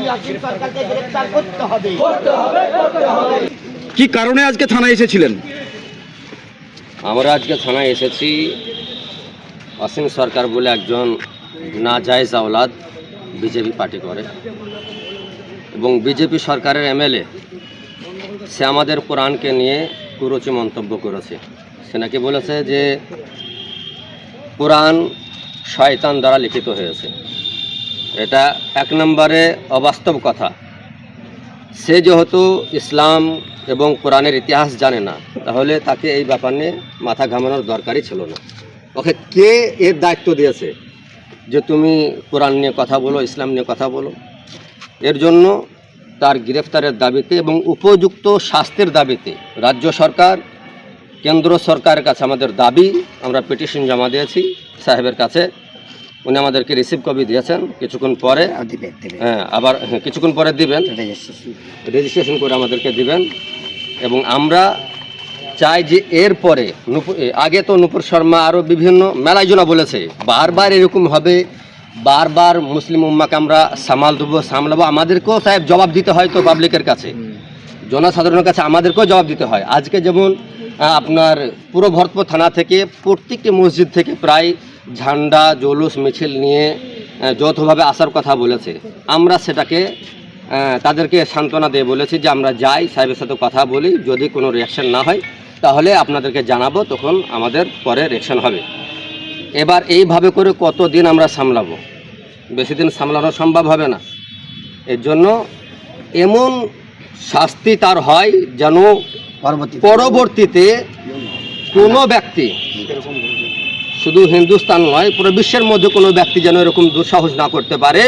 ইসলামী সরকারকে গ্রেপ্তার করতে হবে। কি কারণে আজকে থানায় এসেছিলেন? আমরা আজকে থানায় এসেছি। অসীম সরকার বলে একজন না জায়েজ আওলাদ বিজেপি পার্টি করে এবং বিজেপি সরকারের এমএলএ সে আমাদের কোরআনকে নিয়ে কুরুচি মন্তব্য করেছে। সে নাকি বলেছে যে কোরআন শয়তান দ্বারা লিখিত হয়েছে। এটা এক নম্বরে অবাস্তব কথা। সে যেহেতু ইসলাম এবং কোরআনের ইতিহাস জানে না, তাহলে তাকে এই ব্যাপার নিয়ে মাথা ঘামানোর দরকারই ছিল না। ওকে, কে এর দায়িত্ব দিয়েছে যে তুমি কোরআন নিয়ে কথা বলো, ইসলাম নিয়ে কথা বলো? এর জন্য তার গ্রেফতারের দাবিতে এবং উপযুক্ত শাস্তির দাবিতে রাজ্য সরকার, কেন্দ্র সরকারের কাছে আমাদের দাবি, আমরা পিটিশন জমা দিয়েছি, সাহেবের কাছে উনি আমাদেরকে রিসিভ কপি দিয়েছেন কিছুক্ষণ পরে হ্যাঁ আবার হ্যাঁ, কিছুক্ষণ পরে দিবেন। রেজিস্ট্রেশন করে। আমাদেরকে দিবেন। এবং আমরা চাই যে এর পরে আগে তো নুপুর শর্মা আরও বিভিন্ন মেলায় জনা বলেছে বারবার এরকম হবে বারবার মুসলিম উম্মাকে আমরা সামাল দেবো সামলাবো। আমাদেরকেও সাহেব জবাব দিতে হয় তো পাবলিকের কাছে। জনসাধারণের কাছে আমাদেরকেও জবাব দিতে হয়। আজকে যেমন আপনার পুরো ভরতপুর থানা থেকে প্রত্যেকটি মসজিদ থেকে প্রায় ঝান্ডা, জলুস, মিছিল নিয়ে যৌথভাবে আসার কথা বলেছে। আমরা সেটাকে তাদেরকে সান্ত্বনা দিয়ে বলেছি যে আমরা যাই, সাহেবের সাথে কথা বলি, যদি কোনো রিয়াকশান না হয়, তাহলে আপনাদেরকে জানাব, তখন আমাদের পরে রিয়াকশন হবে। এবার এইভাবে করে কত দিন আমরা সামলাবো? বেশি দিন সামলানো সম্ভব হবে না। এর জন্য এমন শাস্তি তার হয় যেন পরবর্তীতে। কোনো ব্যক্তি শুধু হিন্দুস্তান নয় পুরো বিশ্বের মধ্যে কোনো ব্যক্তি যেন এরকম দুঃসাহস না করতে পারে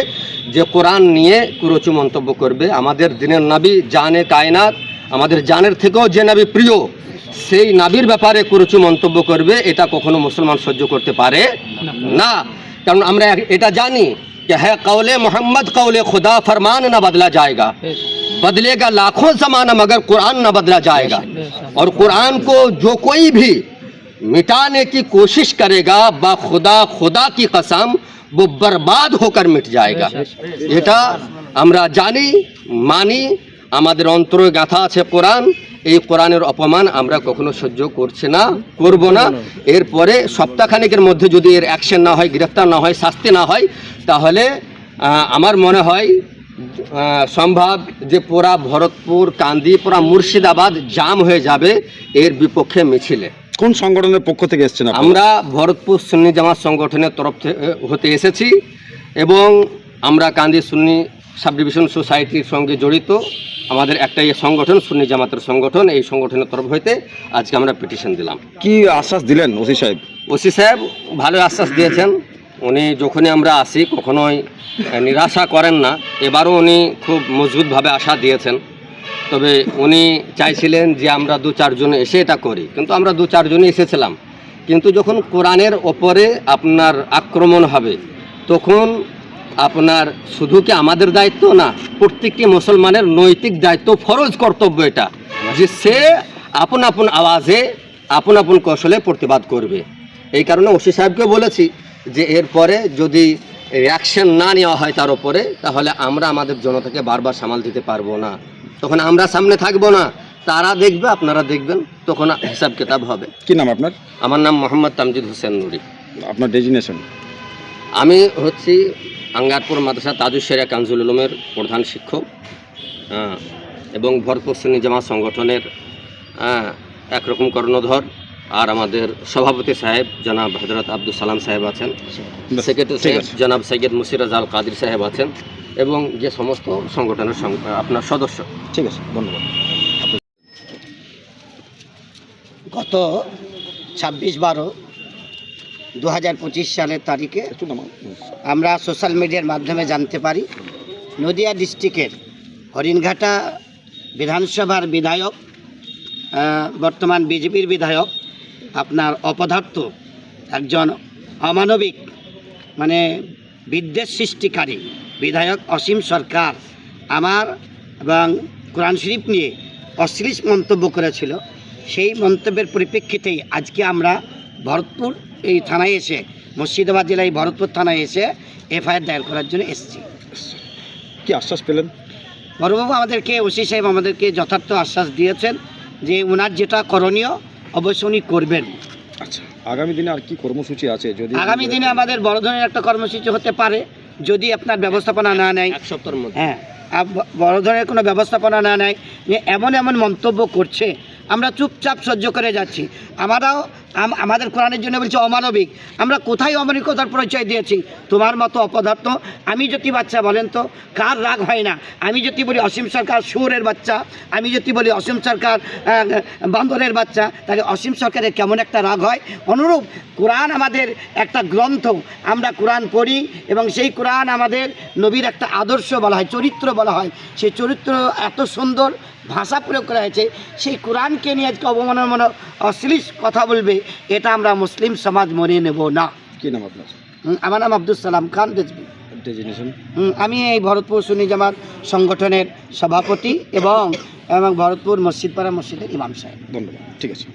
যে কোরআন নিয়ে কুরচু মন্তব্য করবে। আমাদের দিনের নাবি জানে কায়নাত আমাদের জানের থেকেও যে নাবি প্রিয় সেই নাবির ব্যাপারে কুরচু মন্তব্য করবে এটা কখনো মুসলমান সহ্য করতে পারে না। কারণ আমরা এটা জানি যে হ্যাঁ কাউলে মোহাম্মদ কাউলে খোদা ফরমান না বদলা জায়গা। बदलेगा लाखों जमाना मगर कुरान ना बदला जाएगा और कुरान को जो कोई भी मिटाने की कोशिश करेगा बा खुदा खुदा की कसम वो बर्बाद होकर मिट जाएगा এটা আমরা জানি মানি আমাদের অন্তরে গাথা আছে কোরআন এই কোরআনের অপমান আমরা কখনো সহ্য করছি না করব না এরপরে সপ্তাহখানেকের মধ্যে যদি এর অ্যাকশন না হয় গ্রেফতার না হয় শাস্তি না হয় তাহলে আহ, আমার মনে হয় আহ, সম্ভব যে পুরা ভরতপুর কান্দি পুরা মুর্শিদাবাদ জাম হয়ে যাবে এর বিপক্ষে মিছিলে। কোন সংগঠনের পক্ষ থেকে এসেছেন? আমরা ভরতপুর সুন্নি জামাত সংগঠনের তরফ থেকে হতে এসেছি এবং আমরা কান্দি সুন্নি সাব ডিভিশন সোসাইটির সঙ্গে জড়িত। আমাদের একটাই সংগঠন সুন্নি জামাতের সংগঠন এই সংগঠনের তরফ হইতে আজকে আমরা পিটিশন দিলাম। কি আশ্বাস দিলেন ওসি সাহেব? ওসি সাহেব ভালো আশ্বাস দিয়েছেন। উনি যখনই আমরা আসি, কখনোই নিরাশা করেন না। এবারও উনি খুব মজবুতভাবে আশা দিয়েছেন। তবে উনি চাইছিলেন যে আমরা দু চারজন এসে এটা করি। কিন্তু আমরা দু চারজনই এসেছিলাম। কিন্তু যখন কোরআনের ওপরে আপনার আক্রমণ হবে, তখন আপনার শুধু কি আমাদের দায়িত্ব না, প্রত্যেকটি মুসলমানের নৈতিক দায়িত্ব, ফরজ কর্তব্য এটা যে সে আপন আপন আওয়াজে, আপন আপন কৌশলে প্রতিবাদ করবে। এই কারণে ওসি সাহেবকে বলেছি যে এরপরে যদি অ্যাকশন না নেওয়া হয় তার উপরে তাহলে আমরা আমাদের জনতাকে বারবার সামাল দিতে পারব না। তখন আমরা সামনে থাকব না তারা দেখবে আপনারা দেখবেন তখন হিসাব কিতাব হবে। কি নাম আপনার? আমার নাম মোহাম্মদ তামজিদ হোসেন নুরি। আপনার ডেজিনেশন আমি হচ্ছি আঙ্গারপুর মাদ্রাসা তাজুশেরিয়া কানজুল উলুমের প্রধান শিক্ষক হ্যাঁ, এবং ভরপুর শ্রেণি জামাত সংগঠনের হ্যাঁ, একরকম কর্ণধর। আর আমাদের সভাপতি সাহেব জনাব হজরত আব্দুল সালাম সাহেব আছেন সেক্রেটারি সাহেব। জনাব সৈয়দ মুসিরাজ আল কাদির সাহেব আছেন এবং যে সমস্ত সংগঠনের আপনার সদস্য। ঠিক আছে ধন্যবাদ। গত ছাব্বিশ বারো দু হাজার পঁচিশ সালের তারিখে আমরা সোশ্যাল মিডিয়ার মাধ্যমে জানতে পারি নদিয়া ডিস্ট্রিক্টের হরিণঘাটা বিধানসভার বিধায়ক বর্তমান বিজেপির বিধায়ক আপনার অপদার্থ একজন অমানবিক মানে বিদ্বেষ সৃষ্টিকারী বিধায়ক অসীম সরকার আমার এবং কোরআন শরীফ নিয়ে অশ্লীল মন্তব্য করেছিল। সেই মন্তব্যের পরিপ্রেক্ষিতেই আজকে আমরা ভরতপুর এই থানায় এসে মুর্শিদাবাদ জেলায় ভরতপুর থানায় এসে এফআইআর দায়ের করার জন্য এসেছি। কি আশ্বাস পেলেন? বড়বাবু আমাদেরকে ওসি সাহেব আমাদেরকে যথার্থ আশ্বাস দিয়েছেন যে ওনার যেটা করণীয় অবশ্যই উনি করবেন। আচ্ছা আগামী দিনে আর কি কর্মসূচি আছে? যদি আগামী দিনে আমাদের বড় ধরনের একটা কর্মসূচি হতে পারে যদি আপনার ব্যবস্থাপনা না নেয়। এক সপ্তাহের মধ্যে। হ্যাঁ বড় ধরনের কোনো ব্যবস্থাপনা না নেয় এমন এমন মন্তব্য করছে আমরা চুপচাপ সহ্য করে যাচ্ছি। আমরাও আম- আমাদের কোরআনের জন্য বলছে অমানবিক। আমরা কোথায় অমানবিকতার পরিচয় দিয়েছি? তোমার মতো অপদার্থ। আমি যদি বাচ্চা, বলেন তো, কার রাগ হয় না? আমি যদি বলি অসীম সরকার সুরের বাচ্চা, আমি যদি বলি অসীম সরকার বান্দরের বাচ্চা, তাহলে অসীম সরকারের কেমন একটা রাগ হয়? অনুরূপ কোরআন আমাদের একটা গ্রন্থ। আমরা কোরআন পড়ি এবং সেই কোরআন আমাদের নবীর একটা আদর্শ বলা হয়, চরিত্র বলা হয়। সেই চরিত্র এত সুন্দর ভাষা প্রয়োগ করা হয়েছে। সেই কোরআনকে নিয়ে আজকে অবমাননা মনে অশ্লীল কথা বলবে। এটা আমরা মুসলিম সমাজ মনে নেব না। কি নাম আপনার? আমার নাম আব্দুল সালাম খান রেজবি আমি এই ভরতপুর সুনি জামাত সংগঠনের সভাপতি এবং এবং ভরতপুর মসজিদপাড়া মসজিদের ইমাম সাহেব। ধন্যবাদ ঠিক আছে।